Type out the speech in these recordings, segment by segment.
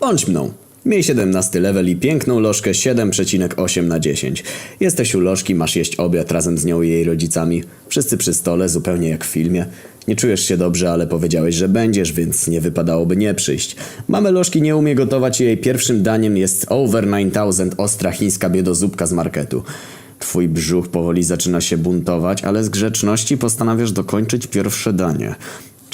Bądź mną. Miej 17 level i piękną lożkę 7,8 na 10. Jesteś u lożki, masz jeść obiad razem z nią i jej rodzicami. Wszyscy przy stole, zupełnie jak w filmie. Nie czujesz się dobrze, ale powiedziałeś, że będziesz, więc nie wypadałoby nie przyjść. Mamy lożki nie umie gotować i jej pierwszym daniem jest Over 9000 ostra chińska biedozupka z marketu. Twój brzuch powoli zaczyna się buntować, ale z grzeczności postanawiasz dokończyć pierwsze danie.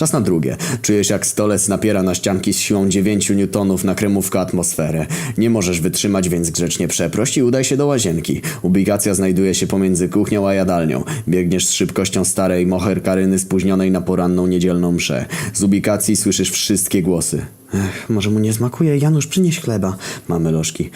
Czas na drugie. Czujesz jak stolec napiera na ścianki z siłą 9 newtonów na kremówkę atmosferę. Nie możesz wytrzymać, więc grzecznie przeproś i udaj się do łazienki. Ubikacja znajduje się pomiędzy kuchnią a jadalnią. Biegniesz z szybkością starej moher Karyny spóźnionej na poranną niedzielną mszę. Z ubikacji słyszysz wszystkie głosy. Ech, może mu nie smakuje. Janusz, przynieś chleba. Mamy lożki.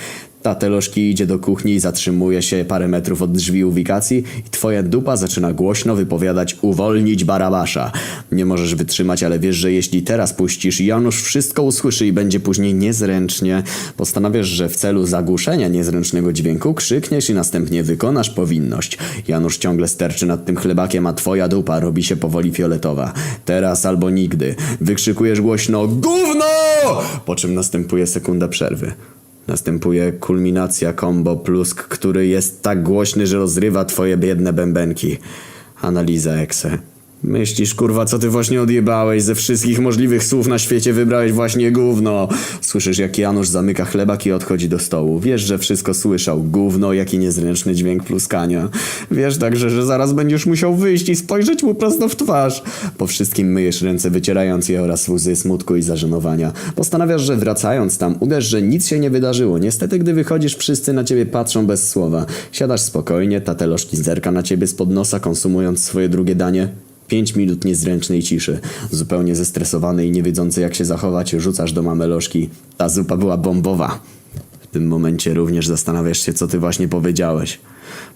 Tatę lożki idzie do kuchni i zatrzymuje się parę metrów od drzwi ubikacji i twoja dupa zaczyna głośno wypowiadać uwolnić Barabasza. Nie możesz wytrzymać, ale wiesz, że jeśli teraz puścisz, Janusz wszystko usłyszy i będzie później niezręcznie. Postanawiasz, że w celu zagłuszenia niezręcznego dźwięku krzykniesz i następnie wykonasz powinność. Janusz ciągle sterczy nad tym chlebakiem, a twoja dupa robi się powoli fioletowa. Teraz albo nigdy. Wykrzykujesz głośno GÓWNO! Po czym następuje sekunda przerwy. Następuje kulminacja combo plusk, który jest tak głośny, że rozrywa twoje biedne bębenki. Analiza Exe. Myślisz, kurwa, co ty właśnie odjebałeś? Ze wszystkich możliwych słów na świecie wybrałeś właśnie gówno. Słyszysz, jak Janusz zamyka chlebak i odchodzi do stołu. Wiesz, że wszystko słyszał. Gówno, jaki niezręczny dźwięk pluskania. Wiesz także, że zaraz będziesz musiał wyjść i spojrzeć mu prosto w twarz. Po wszystkim myjesz ręce, wycierając je oraz łzy smutku i zażenowania. Postanawiasz, że wracając tam, uderz, że nic się nie wydarzyło. Niestety, gdy wychodzisz, wszyscy na ciebie patrzą bez słowa. Siadasz spokojnie, tatelożki zerka na ciebie spod nosa, konsumując swoje drugie danie. Pięć minut niezręcznej ciszy. Zupełnie zestresowany i nie wiedzący jak się zachować, rzucasz do mamy lożki. Ta zupa była bombowa. W tym momencie również zastanawiasz się, co ty właśnie powiedziałeś.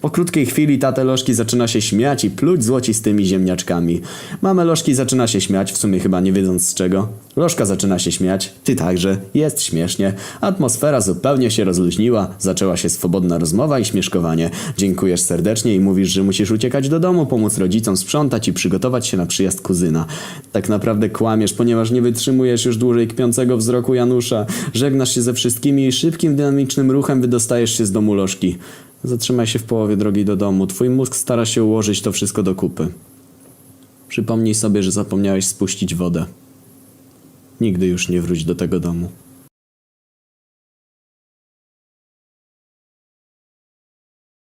Po krótkiej chwili tatę lożki zaczyna się śmiać i pluć złocistymi ziemniaczkami. Mama lożki zaczyna się śmiać, w sumie chyba nie wiedząc z czego. Lożka zaczyna się śmiać, ty także, jest śmiesznie. Atmosfera zupełnie się rozluźniła, zaczęła się swobodna rozmowa i śmieszkowanie. Dziękujesz serdecznie i mówisz, że musisz uciekać do domu, pomóc rodzicom sprzątać i przygotować się na przyjazd kuzyna. Tak naprawdę kłamiesz, ponieważ nie wytrzymujesz już dłużej kpiącego wzroku Janusza. Żegnasz się ze wszystkimi i szybkim, dynamicznym ruchem wydostajesz się z domu lożki. Zatrzymaj się w połowie drogi do domu. Twój mózg stara się ułożyć to wszystko do kupy. Przypomnij sobie, że zapomniałeś spuścić wodę. Nigdy już nie wróć do tego domu.